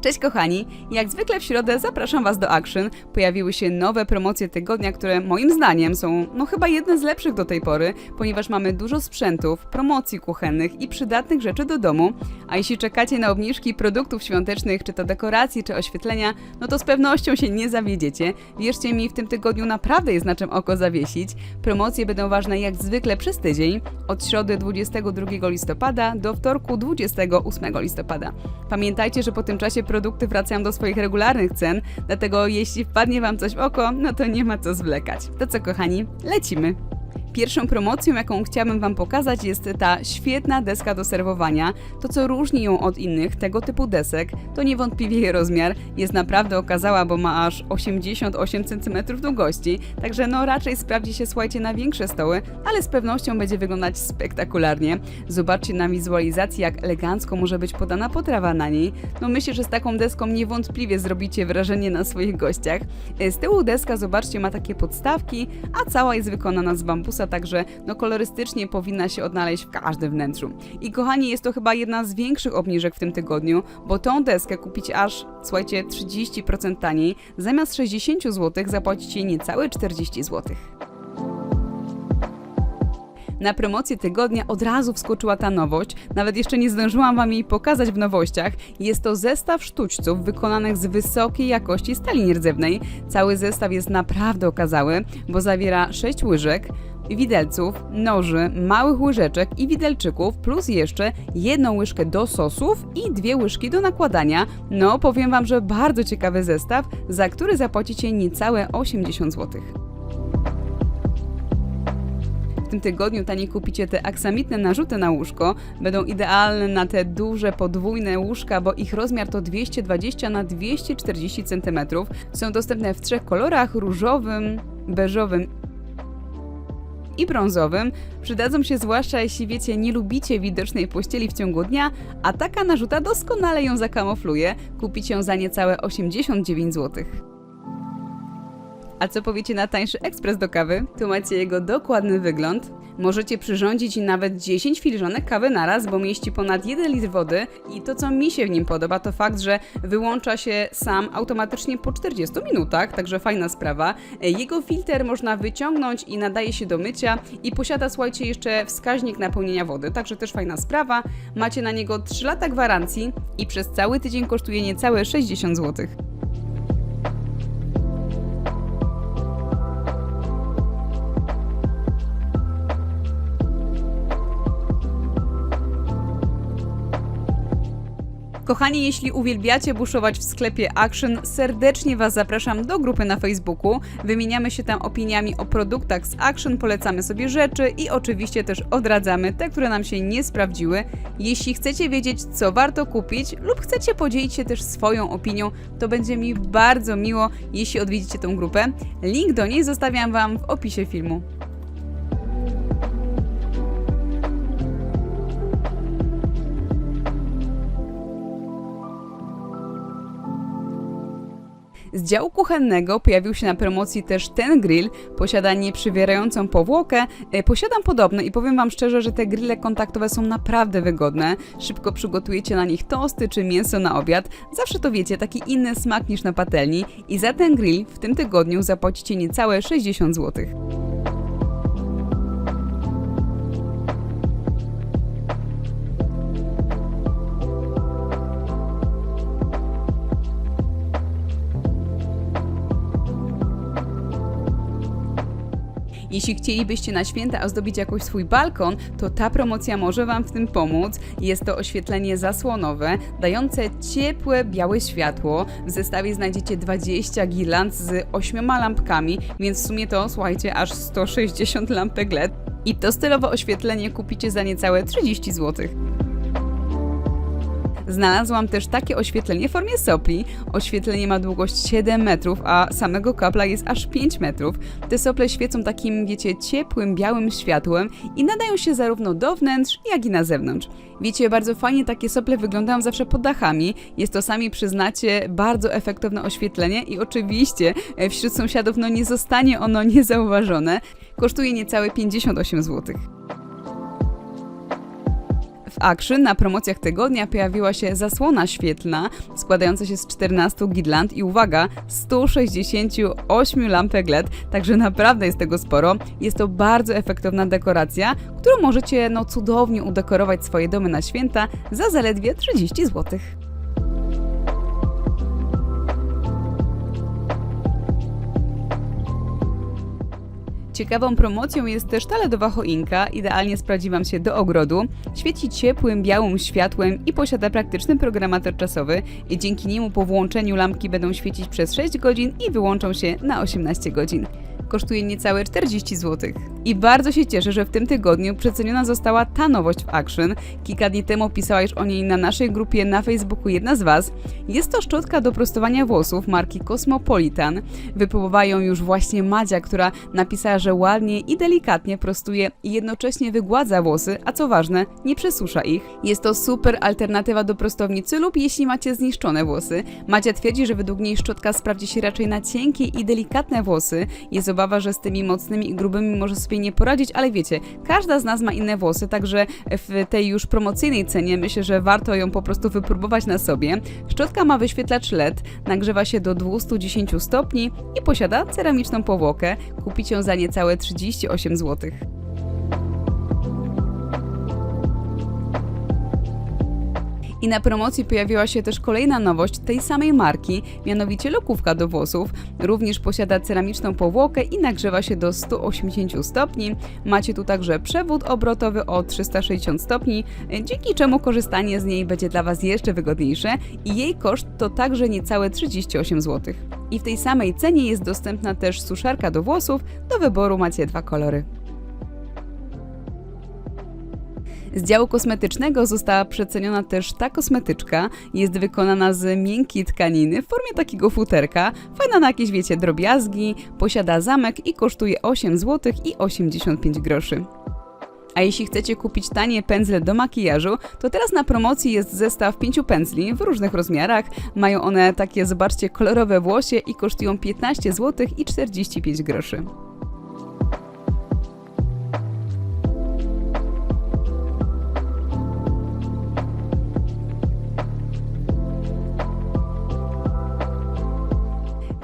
Cześć kochani, jak zwykle w środę zapraszam Was do Action. Pojawiły się nowe promocje tygodnia, które moim zdaniem są no chyba jedne z lepszych do tej pory, ponieważ mamy dużo sprzętów, promocji kuchennych i przydatnych rzeczy do domu. A jeśli czekacie na obniżki produktów świątecznych, czy to dekoracji, czy oświetlenia, no to z pewnością się nie zawiedziecie. Wierzcie mi, w tym tygodniu naprawdę jest na czym oko zawiesić. Promocje będą ważne jak zwykle przez tydzień, od środy 22 listopada do wtorku 28 listopada. Pamiętajcie, że po tym czasie produkty wracają do swoich regularnych cen, dlatego jeśli wpadnie Wam coś w oko, no to nie ma co zwlekać. To co kochani, lecimy! Pierwszą promocją, jaką chciałabym Wam pokazać, jest ta świetna deska do serwowania. To, co różni ją od innych tego typu desek, to niewątpliwie jej rozmiar. Jest naprawdę okazała, bo ma aż 88 cm długości, także no raczej sprawdzi się, słuchajcie, na większe stoły, ale z pewnością będzie wyglądać spektakularnie. Zobaczcie na wizualizacji, jak elegancko może być podana potrawa na niej. No myślę, że z taką deską niewątpliwie zrobicie wrażenie na swoich gościach. Z tyłu deska, zobaczcie, ma takie podstawki, a cała jest wykonana z bambusa, także no kolorystycznie powinna się odnaleźć w każdym wnętrzu. I kochani, jest to chyba jedna z większych obniżek w tym tygodniu, bo tą deskę kupić aż, słuchajcie, 30% taniej. Zamiast 60 zł zapłacicie niecałe 40 zł. Na promocję tygodnia od razu wskoczyła ta nowość, nawet jeszcze nie zdążyłam Wam jej pokazać w nowościach. Jest to zestaw sztućców wykonanych z wysokiej jakości stali nierdzewnej. Cały zestaw jest naprawdę okazały, bo zawiera 6 łyżek, widelców, noży, małych łyżeczek i widelczyków, plus jeszcze jedną łyżkę do sosów i dwie łyżki do nakładania. No, powiem Wam, że bardzo ciekawy zestaw, za który zapłacicie niecałe 80 zł. W tym tygodniu taniej kupicie te aksamitne narzuty na łóżko. Będą idealne na te duże podwójne łóżka, bo ich rozmiar to 220 na 240 cm. Są dostępne w trzech kolorach: różowym, beżowym i brązowym. Przydadzą się zwłaszcza jeśli wiecie, nie lubicie widocznej pościeli w ciągu dnia, a taka narzuta doskonale ją zakamufluje. Kupicie ją za niecałe 89 zł. A co powiecie na tańszy ekspres do kawy? Tu macie jego dokładny wygląd. Możecie przyrządzić nawet 10 filiżanek kawy naraz, bo mieści ponad 1 litr wody i to co mi się w nim podoba to fakt, że wyłącza się sam automatycznie po 40 minutach, także fajna sprawa. Jego filtr można wyciągnąć i nadaje się do mycia i posiada słuchajcie jeszcze wskaźnik napełnienia wody, także też fajna sprawa. Macie na niego 3 lata gwarancji i przez cały tydzień kosztuje niecałe 60 zł. Kochani, jeśli uwielbiacie buszować w sklepie Action, serdecznie Was zapraszam do grupy na Facebooku. Wymieniamy się tam opiniami o produktach z Action, polecamy sobie rzeczy i oczywiście też odradzamy te, które nam się nie sprawdziły. Jeśli chcecie wiedzieć, co warto kupić lub chcecie podzielić się też swoją opinią, to będzie mi bardzo miło, jeśli odwiedzicie tę grupę. Link do niej zostawiam Wam w opisie filmu. Z działu kuchennego pojawił się na promocji też ten grill. Posiada nieprzywierającą powłokę. E, Posiadam podobne i powiem Wam szczerze, że te grille kontaktowe są naprawdę wygodne. Szybko przygotujecie na nich tosty czy mięso na obiad. Zawsze to wiecie, taki inny smak niż na patelni. I za ten grill w tym tygodniu zapłacicie niecałe 60 zł. Jeśli chcielibyście na święta ozdobić jakoś swój balkon, to ta promocja może Wam w tym pomóc. Jest to oświetlenie zasłonowe, dające ciepłe, białe światło. W zestawie znajdziecie 20 girland z 8 lampkami, więc w sumie to, słuchajcie, aż 160 lampek LED. I to stylowe oświetlenie kupicie za niecałe 30 zł. Znalazłam też takie oświetlenie w formie sopli. Oświetlenie ma długość 7 metrów, a samego kapla jest aż 5 metrów. Te sople świecą takim, wiecie, ciepłym, białym światłem i nadają się zarówno do wnętrz, jak i na zewnątrz. Wiecie, bardzo fajnie takie sople wyglądają zawsze pod dachami. Jest to, sami przyznacie, bardzo efektowne oświetlenie i oczywiście e, wśród sąsiadów no nie zostanie ono niezauważone. Kosztuje niecałe 58 zł. Action na promocjach tygodnia pojawiła się zasłona świetlna składająca się z 14 gidland i uwaga, 168 lampek LED, także naprawdę jest tego sporo. Jest to bardzo efektowna dekoracja, którą możecie no cudownie udekorować swoje domy na święta za zaledwie 30 zł. Ciekawą promocją jest też ta LEDowa choinka, idealnie sprawdzi Wam się do ogrodu. Świeci ciepłym, białym światłem i posiada praktyczny programator czasowy i dzięki niemu po włączeniu lampki będą świecić przez 6 godzin i wyłączą się na 18 godzin. Kosztuje niecałe 40 zł. I bardzo się cieszę, że w tym tygodniu przeceniona została ta nowość w Action. Kilka dni temu pisała już o niej na naszej grupie na Facebooku jedna z Was. Jest to szczotka do prostowania włosów marki Cosmopolitan. Wypróbowała ją już właśnie Madzia, która napisała, że ładnie i delikatnie prostuje i jednocześnie wygładza włosy, a co ważne, nie przesusza ich. Jest to super alternatywa do prostownicy lub jeśli macie zniszczone włosy. Madzia twierdzi, że według niej szczotka sprawdzi się raczej na cienkie i delikatne włosy. Jest obawa, że z tymi mocnymi i grubymi może sobie nie poradzić, ale wiecie, każda z nas ma inne włosy, także w tej już promocyjnej cenie myślę, że warto ją po prostu wypróbować na sobie. Szczotka ma wyświetlacz LED, nagrzewa się do 210 stopni i posiada ceramiczną powłokę. Kupić ją za niecałe 38 zł. I na promocji pojawiła się też kolejna nowość tej samej marki, mianowicie lokówka do włosów. Również posiada ceramiczną powłokę i nagrzewa się do 180 stopni. Macie tu także przewód obrotowy o 360 stopni, dzięki czemu korzystanie z niej będzie dla Was jeszcze wygodniejsze i jej koszt to także niecałe 38 zł. I w tej samej cenie jest dostępna też suszarka do włosów, do wyboru macie dwa kolory. Z działu kosmetycznego została przeceniona też ta kosmetyczka. Jest wykonana z miękkiej tkaniny w formie takiego futerka. Fajna na jakieś, wiecie, drobiazgi, posiada zamek i kosztuje 8 zł i 85 groszy. A jeśli chcecie kupić tanie pędzle do makijażu, to teraz na promocji jest zestaw pięciu pędzli w różnych rozmiarach. Mają one takie, zobaczcie, kolorowe włosie i kosztują 15 zł i 45 groszy.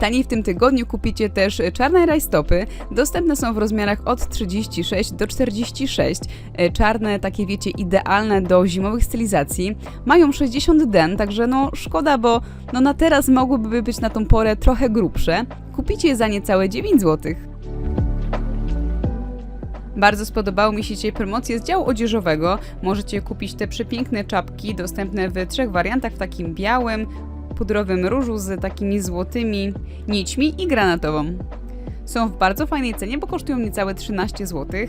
Taniej w tym tygodniu kupicie też czarne rajstopy. Dostępne są w rozmiarach od 36 do 46. E, Czarne, takie wiecie, idealne do zimowych stylizacji. Mają 60 den, także no szkoda, bo no na teraz mogłyby być na tą porę trochę grubsze. Kupicie je za niecałe 9 zł. Bardzo spodobały mi się dzisiaj promocje z działu odzieżowego. Możecie kupić te przepiękne czapki, dostępne w trzech wariantach, w takim białym, pudrowym różu z takimi złotymi nićmi i granatową. Są w bardzo fajnej cenie, bo kosztują niecałe 13 zł.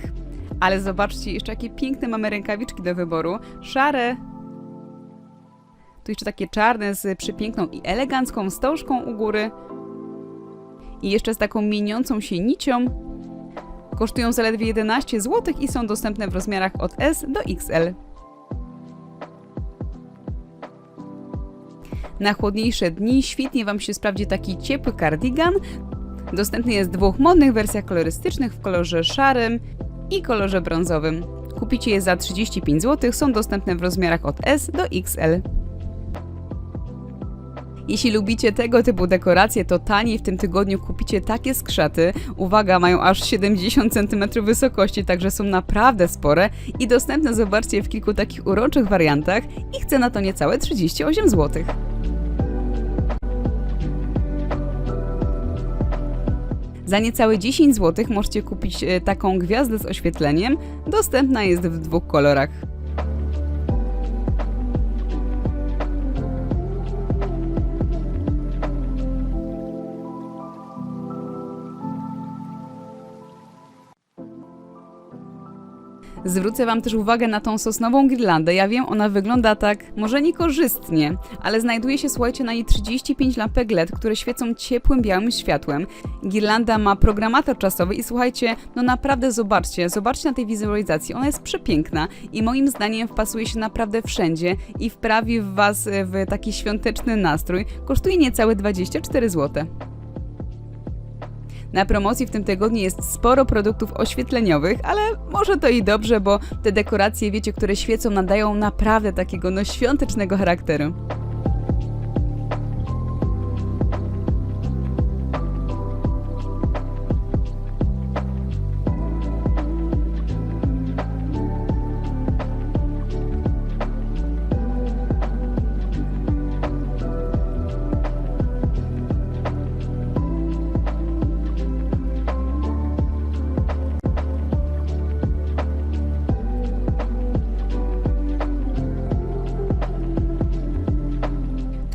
Ale zobaczcie, jeszcze jakie piękne mamy rękawiczki do wyboru. Szare. Tu jeszcze takie czarne z przepiękną i elegancką wstążką u góry. I jeszcze z taką mieniącą się nicią. Kosztują zaledwie 11 zł i są dostępne w rozmiarach od S do XL. Na chłodniejsze dni świetnie Wam się sprawdzi taki ciepły kardigan. Dostępny jest w dwóch modnych wersjach kolorystycznych w kolorze szarym i kolorze brązowym. Kupicie je za 35 zł, są dostępne w rozmiarach od S do XL. Jeśli lubicie tego typu dekoracje, to taniej w tym tygodniu kupicie takie skrzaty. Uwaga, mają aż 70 cm wysokości, także są naprawdę spore i dostępne, zobaczcie, w kilku takich uroczych wariantach i chcę na to niecałe 38 zł. Za niecałe 10 zł możecie kupić e, taką gwiazdę z oświetleniem. Dostępna jest w dwóch kolorach. Zwrócę Wam też uwagę na tą sosnową girlandę. Ja wiem, ona wygląda tak może niekorzystnie, ale znajduje się, słuchajcie, na niej 35 lampek LED, które świecą ciepłym, białym światłem. Girlanda ma programator czasowy i słuchajcie, no naprawdę zobaczcie, zobaczcie na tej wizualizacji, ona jest przepiękna i moim zdaniem wpasuje się naprawdę wszędzie i wprawi w Was w taki świąteczny nastrój. Kosztuje niecałe 24 zł. Na promocji w tym tygodniu jest sporo produktów oświetleniowych, ale może to i dobrze, bo te dekoracje, wiecie, które świecą, nadają naprawdę takiego no świątecznego charakteru.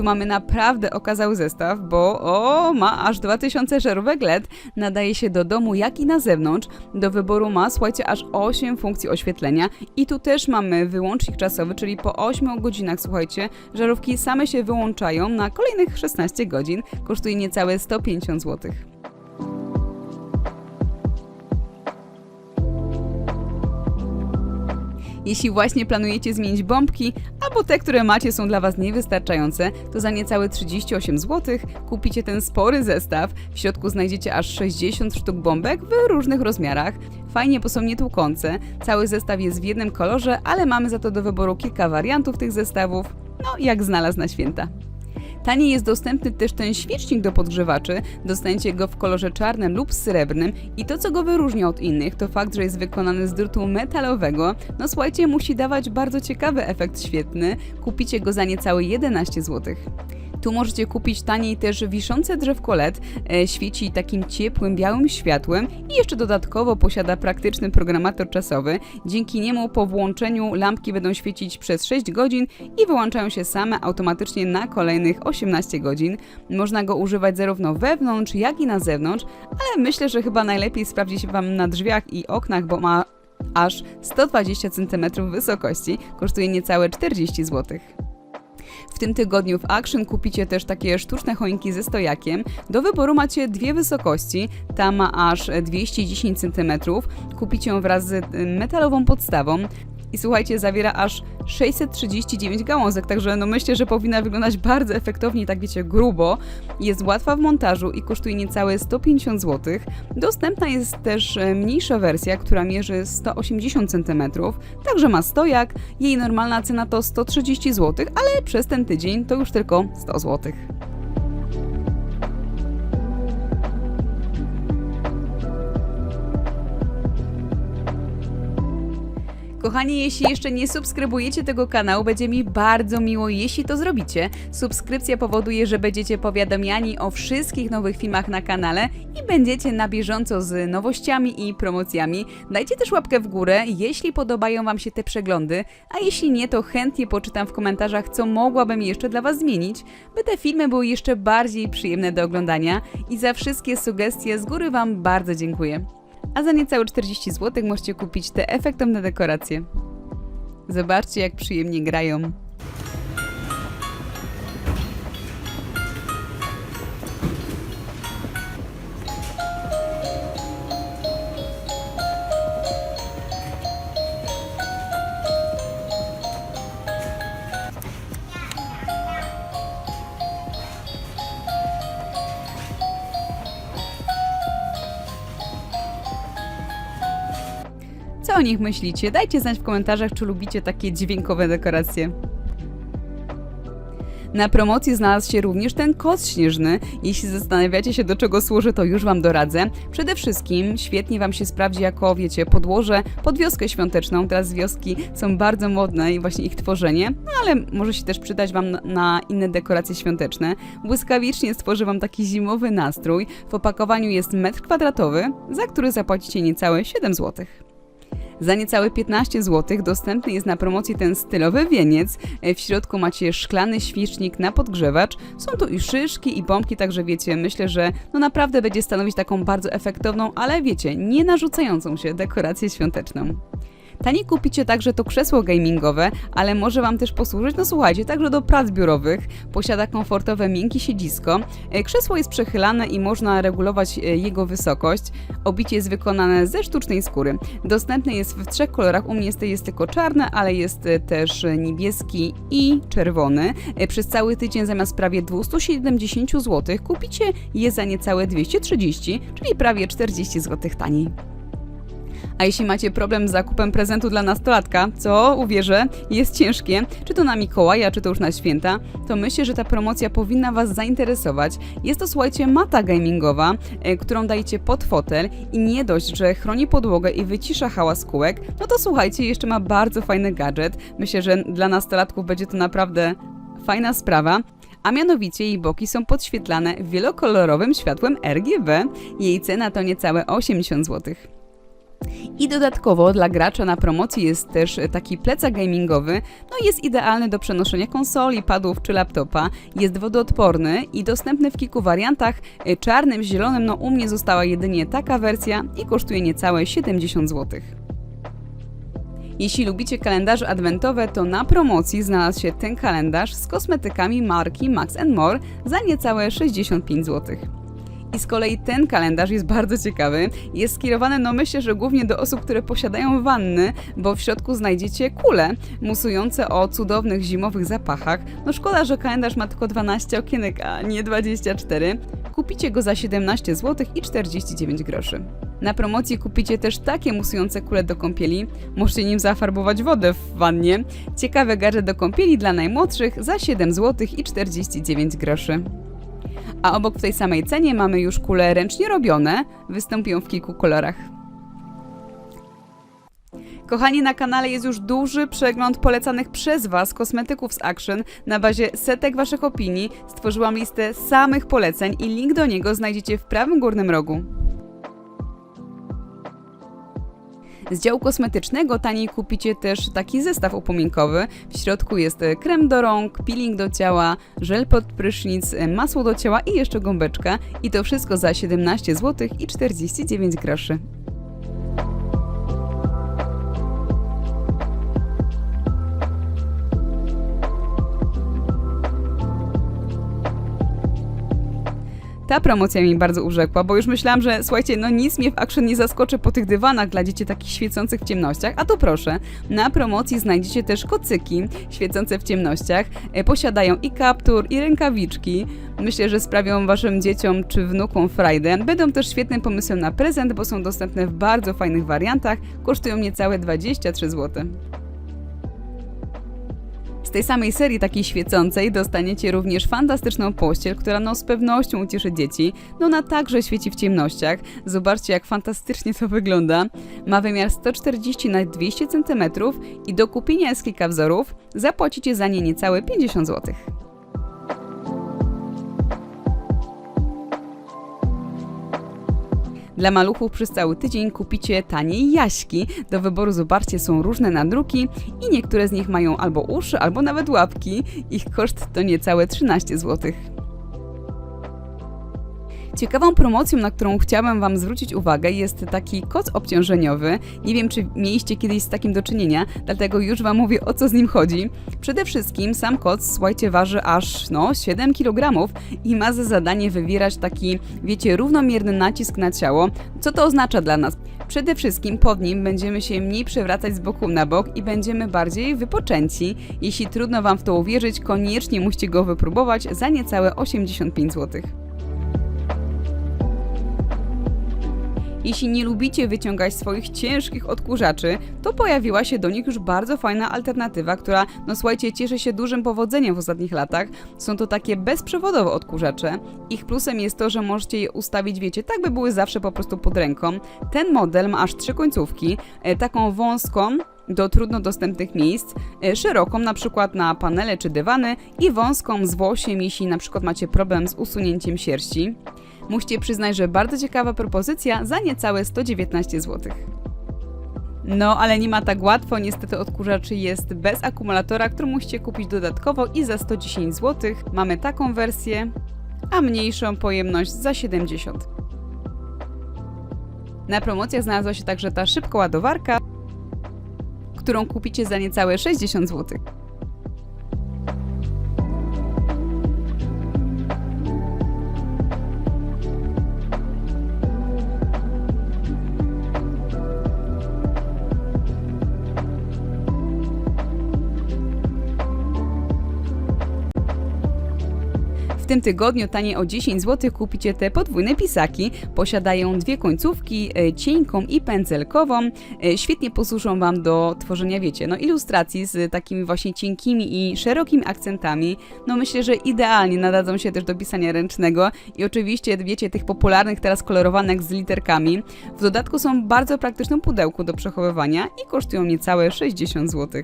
Tu mamy naprawdę okazały zestaw, bo o, ma aż 2000 żarówek LED, nadaje się do domu jak i na zewnątrz. Do wyboru ma, słuchajcie, aż 8 funkcji oświetlenia i tu też mamy wyłącznik czasowy, czyli po 8 godzinach, słuchajcie, żarówki same się wyłączają na kolejnych 16 godzin. Kosztuje niecałe 150 zł. Jeśli właśnie planujecie zmienić bombki, albo te, które macie są dla Was niewystarczające, to za niecałe 38 zł kupicie ten spory zestaw. W środku znajdziecie aż 60 sztuk bombek w różnych rozmiarach. Fajnie, bo są nietłukące. Cały zestaw jest w jednym kolorze, ale mamy za to do wyboru kilka wariantów tych zestawów. No, jak znalazł na święta. Taniej jest dostępny też ten świecznik do podgrzewaczy. Dostaniecie go w kolorze czarnym lub srebrnym i to, co go wyróżnia od innych, to fakt, że jest wykonany z drutu metalowego. No słuchajcie, musi dawać bardzo ciekawy efekt świetny. Kupicie go za niecałe 11 zł. Tu możecie kupić taniej też wiszące drzewko LED, e, świeci takim ciepłym, białym światłem i jeszcze dodatkowo posiada praktyczny programator czasowy. Dzięki niemu po włączeniu lampki będą świecić przez 6 godzin i wyłączają się same automatycznie na kolejnych 18 godzin. Można go używać zarówno wewnątrz, jak i na zewnątrz, ale myślę, że chyba najlepiej sprawdzi się Wam na drzwiach i oknach, bo ma aż 120 cm wysokości, kosztuje niecałe 40 zł. W tym tygodniu w Action kupicie też takie sztuczne choinki ze stojakiem. Do wyboru macie dwie wysokości. Ta ma aż 210 cm. Kupicie ją wraz z y, metalową podstawą. I słuchajcie, zawiera aż 639 gałązek, także no myślę, że powinna wyglądać bardzo efektownie, tak wiecie, grubo. Jest łatwa w montażu i kosztuje niecałe 150 zł. Dostępna jest też e, mniejsza wersja, która mierzy 180 cm, także ma stojak. Jej normalna cena to 130 zł, ale przez ten tydzień to już tylko 100 zł. Kochani, jeśli jeszcze nie subskrybujecie tego kanału, będzie mi bardzo miło, jeśli to zrobicie. Subskrypcja powoduje, że będziecie powiadomiani o wszystkich nowych filmach na kanale i będziecie na bieżąco z nowościami i promocjami. Dajcie też łapkę w górę, jeśli podobają Wam się te przeglądy, a jeśli nie, to chętnie poczytam w komentarzach, co mogłabym jeszcze dla Was zmienić, by te filmy były jeszcze bardziej przyjemne do oglądania i za wszystkie sugestie z góry Wam bardzo dziękuję a za niecałe 40 zł możecie kupić te efektowne dekoracje. Zobaczcie, jak przyjemnie grają. O nich myślicie? Dajcie znać w komentarzach, czy lubicie takie dźwiękowe dekoracje. Na promocji znalazł się również ten koc śnieżny. Jeśli zastanawiacie się, do czego służy, to już Wam doradzę. Przede wszystkim świetnie Wam się sprawdzi jako, wiecie, podłoże pod wioskę świąteczną. Teraz wioski są bardzo modne i właśnie ich tworzenie, no ale może się też przydać Wam na inne dekoracje świąteczne. Błyskawicznie stworzy Wam taki zimowy nastrój. W opakowaniu jest metr kwadratowy, za który zapłacicie niecałe 7 złotych. Za niecałe 15 zł dostępny jest na promocji ten stylowy wieniec. W środku macie szklany świecznik na podgrzewacz. Są tu i szyszki, i bombki, także wiecie, myślę, że no naprawdę będzie stanowić taką bardzo efektowną, ale wiecie, nie narzucającą się dekorację świąteczną. Taniej kupicie także to krzesło gamingowe, ale może Wam też posłużyć, no słuchajcie, także do prac biurowych. Posiada komfortowe, miękkie siedzisko. E, Krzesło jest przechylane i można regulować e, jego wysokość. Obicie jest wykonane ze sztucznej skóry. Dostępny jest w trzech kolorach. U mnie jest, jest tylko czarny, ale jest e, też niebieski i czerwony. Przez cały tydzień zamiast prawie 270 zł kupicie je za niecałe 230, czyli prawie 40 zł taniej. A jeśli macie problem z zakupem prezentu dla nastolatka, co uwierzę, jest ciężkie, czy to na Mikołaja, czy to już na święta, to myślę, że ta promocja powinna Was zainteresować. Jest to, słuchajcie, mata gamingowa, e, którą dajecie pod fotel i nie dość, że chroni podłogę i wycisza hałas kółek, no to słuchajcie, jeszcze ma bardzo fajny gadżet. Myślę, że dla nastolatków będzie to naprawdę fajna sprawa a mianowicie jej boki są podświetlane wielokolorowym światłem RGB. Jej cena to niecałe 80 zł. I dodatkowo dla gracza na promocji jest też taki plecak gamingowy, no jest idealny do przenoszenia konsoli, padów czy laptopa, jest wodoodporny i dostępny w kilku wariantach, czarnym, zielonym, no u mnie została jedynie taka wersja i kosztuje niecałe 70 zł. Jeśli lubicie kalendarze adwentowe, to na promocji znalazł się ten kalendarz z kosmetykami marki Max More za niecałe 65 zł. I z kolei ten kalendarz jest bardzo ciekawy. Jest skierowany, no myślę, że głównie do osób, które posiadają wanny, bo w środku znajdziecie kule musujące o cudownych zimowych zapachach. No szkoda, że kalendarz ma tylko 12 okienek, a nie 24. Kupicie go za 17 zł i 49 groszy. Na promocji kupicie też takie musujące kule do kąpieli. Możecie nim zafarbować wodę w wannie. Ciekawe gadżet do kąpieli dla najmłodszych za 7 zł i 49 groszy. A obok w tej samej cenie mamy już kule ręcznie robione, występują w kilku kolorach. Kochani, na kanale jest już duży przegląd polecanych przez Was kosmetyków z Action. Na bazie setek Waszych opinii stworzyłam listę samych poleceń i link do niego znajdziecie w prawym górnym rogu. Z działu kosmetycznego taniej kupicie też taki zestaw upominkowy. W środku jest e, krem do rąk, peeling do ciała, żel pod prysznic, e, masło do ciała i jeszcze gąbeczka. I to wszystko za 17 zł i 49 groszy. Ta promocja mi bardzo urzekła, bo już myślałam, że słuchajcie, no nic mnie w Action nie zaskoczy po tych dywanach dla dzieci takich świecących w ciemnościach, a to proszę, na promocji znajdziecie też kocyki świecące w ciemnościach, e, posiadają i kaptur, i rękawiczki. Myślę, że sprawią waszym dzieciom czy wnukom frajdę. Będą też świetnym pomysłem na prezent, bo są dostępne w bardzo fajnych wariantach, kosztują niecałe 23 zł. Z tej samej serii takiej świecącej dostaniecie również fantastyczną pościel, która no z pewnością ucieszy dzieci. No ona także świeci w ciemnościach. Zobaczcie jak fantastycznie to wygląda. Ma wymiar 140 na 200 cm i do kupienia jest kilka wzorów. Zapłacicie za nie niecałe 50 zł. Dla maluchów przez cały tydzień kupicie taniej jaśki. Do wyboru zobaczcie, są różne nadruki i niektóre z nich mają albo uszy, albo nawet łapki. Ich koszt to niecałe 13 zł. Ciekawą promocją, na którą chciałabym Wam zwrócić uwagę, jest taki koc obciążeniowy. Nie wiem, czy mieliście kiedyś z takim do czynienia, dlatego już Wam mówię o co z nim chodzi. Przede wszystkim sam koc, słuchajcie, waży aż no 7 kg i ma za zadanie wywierać taki, wiecie, równomierny nacisk na ciało. Co to oznacza dla nas? Przede wszystkim pod nim będziemy się mniej przewracać z boku na bok i będziemy bardziej wypoczęci. Jeśli trudno Wam w to uwierzyć, koniecznie musicie go wypróbować za niecałe 85 zł. Jeśli nie lubicie wyciągać swoich ciężkich odkurzaczy, to pojawiła się do nich już bardzo fajna alternatywa, która, no słuchajcie, cieszy się dużym powodzeniem w ostatnich latach. Są to takie bezprzewodowe odkurzacze. Ich plusem jest to, że możecie je ustawić, wiecie, tak by były zawsze po prostu pod ręką. Ten model ma aż trzy końcówki, e, taką wąską, do trudno dostępnych miejsc, e, szeroką na przykład na panele czy dywany i wąską z włosiem, jeśli na przykład macie problem z usunięciem sierści. Musicie przyznać, że bardzo ciekawa propozycja za niecałe 119 zł. No, ale nie ma tak łatwo, niestety odkurzacz jest bez akumulatora, który musicie kupić dodatkowo i za 110 zł. Mamy taką wersję, a mniejszą pojemność za 70. Na promocjach znalazła się także ta szybkoładowarka, którą kupicie za niecałe 60 zł. Tygodniu taniej o 10 zł kupicie te podwójne pisaki. Posiadają dwie końcówki, e, cienką i pędzelkową. E, Świetnie posłużą Wam do tworzenia, wiecie, no ilustracji z takimi właśnie cienkimi i szerokimi akcentami. No myślę, że idealnie nadadzą się też do pisania ręcznego i oczywiście, wiecie, tych popularnych teraz kolorowanek z literkami. W dodatku są bardzo praktycznym pudełku do przechowywania i kosztują niecałe 60 zł.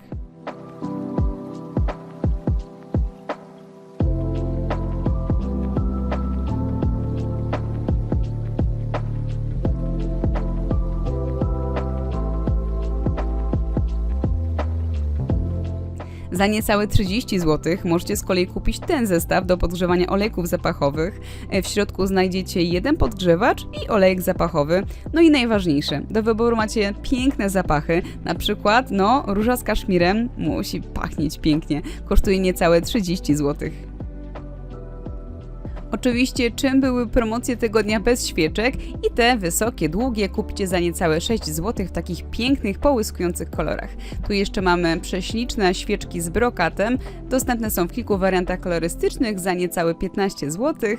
Za niecałe 30 zł możecie z kolei kupić ten zestaw do podgrzewania olejków zapachowych. E, W środku znajdziecie jeden podgrzewacz i olejek zapachowy. No i najważniejsze, do wyboru macie piękne zapachy, na przykład no róża z kaszmirem musi pachnieć pięknie. Kosztuje niecałe 30 zł. Oczywiście, czym były promocje tygodnia bez świeczek i te wysokie, długie kupicie za niecałe 6 zł w takich pięknych, połyskujących kolorach. Tu jeszcze mamy prześliczne świeczki z brokatem, dostępne są w kilku wariantach kolorystycznych za niecałe 15 zł.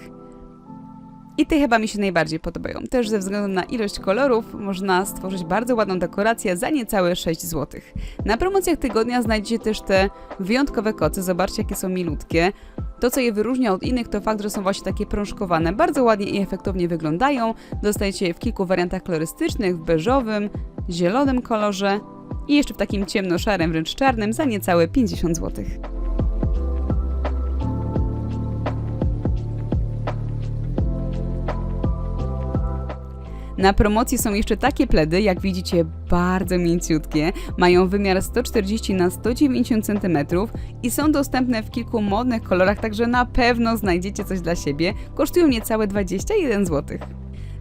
I te chyba mi się najbardziej podobają. Też ze względu na ilość kolorów można stworzyć bardzo ładną dekorację za niecałe 6 zł. Na promocjach tygodnia znajdziecie też te wyjątkowe kocy. Zobaczcie, jakie są milutkie. To, co je wyróżnia od innych, to fakt, że są właśnie takie prążkowane. Bardzo ładnie i efektownie wyglądają. Dostajecie je w kilku wariantach kolorystycznych, w beżowym, zielonym kolorze i jeszcze w takim ciemno-szarym, wręcz czarnym za niecałe 50 zł. Na promocji są jeszcze takie pledy, jak widzicie, bardzo mięciutkie. Mają wymiar 140 na 190 cm i są dostępne w kilku modnych kolorach, także na pewno znajdziecie coś dla siebie. Kosztują niecałe 21 zł.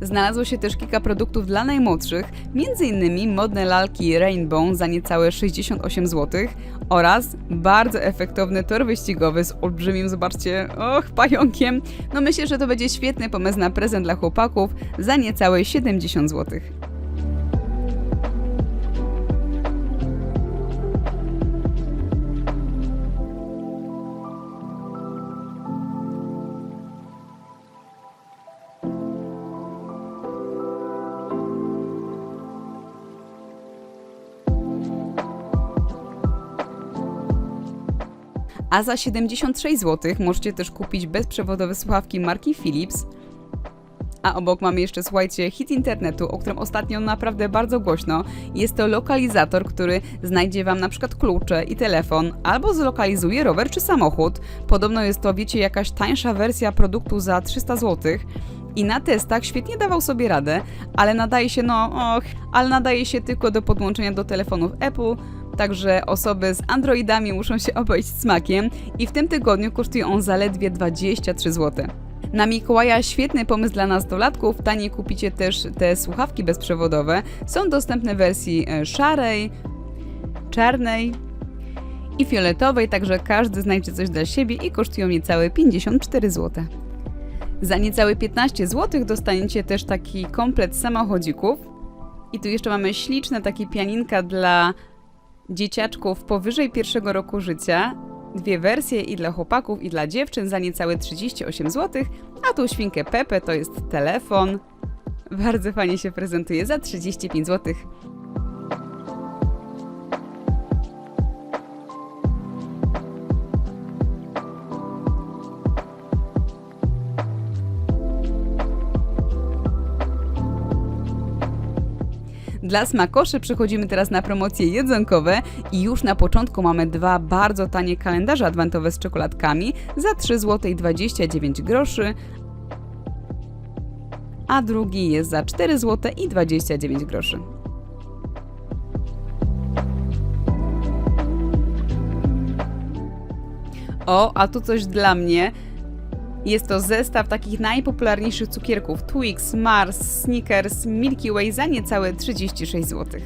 Znalazło się też kilka produktów dla najmłodszych, m.in. modne lalki Rainbow za niecałe 68 zł oraz bardzo efektowny tor wyścigowy z olbrzymim, zobaczcie, och, pająkiem. No myślę, że to będzie świetny pomysł na prezent dla chłopaków za niecałe 70 zł. A za 76 zł możecie też kupić bezprzewodowe słuchawki marki Philips. A obok mamy jeszcze, słuchajcie, hit internetu, o którym ostatnio naprawdę bardzo głośno. Jest to lokalizator, który znajdzie Wam na przykład klucze i telefon, albo zlokalizuje rower czy samochód. Podobno jest to, wiecie, jakaś tańsza wersja produktu za 300 zł. I na testach świetnie dawał sobie radę, ale nadaje się, no, och, ale nadaje się tylko do podłączenia do telefonów Apple, Także osoby z Androidami muszą się obejść smakiem i w tym tygodniu kosztuje on zaledwie 23 zł. Na Mikołaja świetny pomysł dla nastolatków, taniej kupicie też te słuchawki bezprzewodowe. Są dostępne w wersji e, szarej, czarnej i fioletowej, także każdy znajdzie coś dla siebie i kosztują niecałe 54 zł. Za niecałe 15 zł dostaniecie też taki komplet samochodzików. I tu jeszcze mamy śliczne takie pianinka dla dzieciaczków powyżej pierwszego roku życia. Dwie wersje i dla chłopaków, i dla dziewczyn za niecałe 38 zł, a tu świnkę Pepe to jest telefon. Bardzo fajnie się prezentuje za 35 zł. Dla smakoszy przechodzimy teraz na promocje jedzonkowe i już na początku mamy dwa bardzo tanie kalendarze adwentowe z czekoladkami za 3 zł 29 groszy, a drugi jest za 4 zł i 29 groszy. O, a tu coś dla mnie. Jest to zestaw takich najpopularniejszych cukierków Twix, Mars, Snickers, Milky Way za niecałe 36 zł.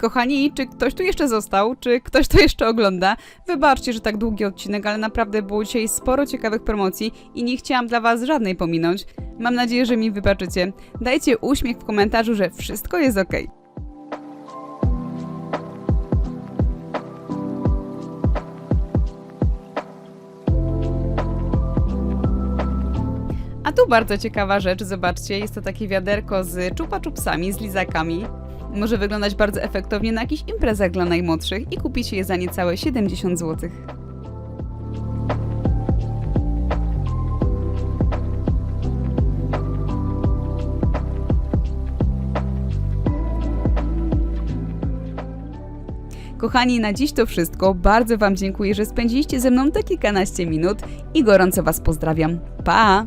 Kochani, czy ktoś tu jeszcze został? Czy ktoś to jeszcze ogląda? Wybaczcie, że tak długi odcinek, ale naprawdę było dzisiaj sporo ciekawych promocji i nie chciałam dla Was żadnej pominąć. Mam nadzieję, że mi wybaczycie. Dajcie uśmiech w komentarzu, że wszystko jest ok. A tu bardzo ciekawa rzecz, zobaczcie, jest to takie wiaderko z czupa-czupsami, z lizakami. Może wyglądać bardzo efektownie na jakichś imprezach dla najmłodszych i kupicie je za niecałe 70 zł. Kochani, na dziś to wszystko. Bardzo Wam dziękuję, że spędziliście ze mną te kilkanaście minut i gorąco Was pozdrawiam. Pa!